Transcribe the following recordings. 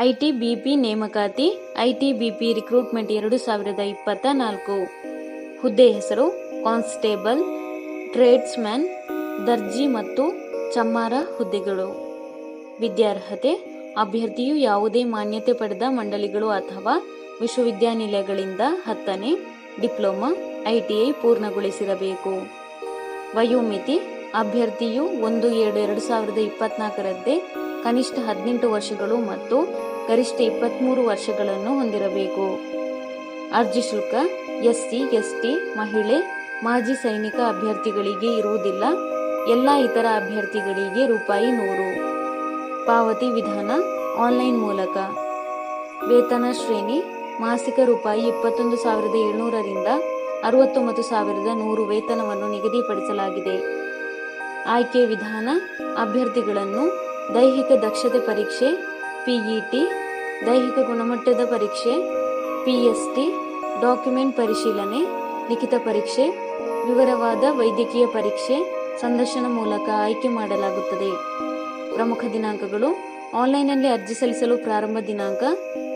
ITBP ನೇಮಕಾತಿ ITBP recruitment ಎರಡು ಸಾವಿರದ ಇಪ್ಪತ್ತ ನಾಲ್ಕು. ಹುದ್ದೆ ಹೆಸರು ಕಾನ್ಸ್ಟೇಬಲ್, ಟ್ರೇಡ್ಸ್ಮ್ಯಾನ್, ದರ್ಜಿ ಮತ್ತು ಚಮ್ಮಾರ ಹುದ್ದೆಗಳು. ವಿದ್ಯಾರ್ಹತೆ, ಅಭ್ಯರ್ಥಿಯು ಯಾವುದೇ ಮಾನ್ಯತೆ ಪಡೆದ ಮಂಡಳಿಗಳು ಅಥವಾ ವಿಶ್ವವಿದ್ಯಾನಿಲಯಗಳಿಂದ ಹತ್ತನೇ ಡಿಪ್ಲೊಮಾ, ಐಟಿಐ ಪೂರ್ಣಗೊಳಿಸಿರಬೇಕು. ವಯೋಮಿತಿ, ಅಭ್ಯರ್ಥಿಯು ಒಂದು ಏಳು ಎರಡು ಸಾವಿರದ ಇಪ್ಪತ್ನಾಲ್ಕರಂತೆ ಕನಿಷ್ಠ ಹದಿನೆಂಟು ವರ್ಷಗಳು ಮತ್ತು ಗರಿಷ್ಠ ಇಪ್ಪತ್ತ್ಮೂರು ವರ್ಷಗಳನ್ನು ಹೊಂದಿರಬೇಕು. ಅರ್ಜಿ ಶುಲ್ಕ, ಎಸ್ಸಿ, ಎಸ್ಟಿ, ಮಹಿಳೆ, ಮಾಜಿ ಸೈನಿಕ ಅಭ್ಯರ್ಥಿಗಳಿಗೆ ಇರುವುದಿಲ್ಲ. ಎಲ್ಲ ಇತರ ಅಭ್ಯರ್ಥಿಗಳಿಗೆ ರೂಪಾಯಿ ನೂರು. ಪಾವತಿ ವಿಧಾನ ಆನ್ಲೈನ್ ಮೂಲಕ. ವೇತನ ಶ್ರೇಣಿ, ಮಾಸಿಕ ರೂಪಾಯಿ ಇಪ್ಪತ್ತೊಂದು ಸಾವಿರದ ಏಳ್ನೂರರಿಂದ ಅರವತ್ತೊಂಬತ್ತು ಸಾವಿರದ ನೂರು ವೇತನವನ್ನು ನಿಗದಿಪಡಿಸಲಾಗಿದೆ. ಆಯ್ಕೆ ವಿಧಾನ, ಅಭ್ಯರ್ಥಿಗಳನ್ನು ದೈಹಿಕ ದಕ್ಷತೆ ಪರೀಕ್ಷೆ ಪಿಇಟಿ ದೈಹಿಕ ಗುಣಮಟ್ಟದ ಪರೀಕ್ಷೆ ಪಿಎಸ್ಟಿ ಡಾಕ್ಯುಮೆಂಟ್ ಪರಿಶೀಲನೆ, ಲಿಖಿತ ಪರೀಕ್ಷೆ, ವಿವರವಾದ ವೈದ್ಯಕೀಯ ಪರೀಕ್ಷೆ, ಸಂದರ್ಶನ ಮೂಲಕ ಆಯ್ಕೆ ಮಾಡಲಾಗುತ್ತದೆ. ಪ್ರಮುಖ ದಿನಾಂಕಗಳು, ಆನ್ಲೈನ್ನಲ್ಲಿ ಅರ್ಜಿ ಸಲ್ಲಿಸಲು ಪ್ರಾರಂಭ ದಿನಾಂಕ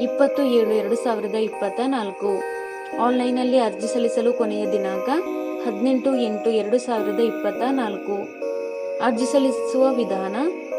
ಇಪ್ಪತ್ತು ಏಳು ಎರಡು ಸಾವಿರದ ಇಪ್ಪತ್ತ ನಾಲ್ಕು ಆನ್ಲೈನ್ನಲ್ಲಿ ಅರ್ಜಿ ಸಲ್ಲಿಸಲು ಕೊನೆಯ ದಿನಾಂಕ ಹದಿನೆಂಟು ಎಂಟು ಎರಡು ಸಾವಿರದ ಇಪ್ಪತ್ತ ನಾಲ್ಕು ಅರ್ಜಿ ಸಲ್ಲಿಸುವ ವಿಧಾನ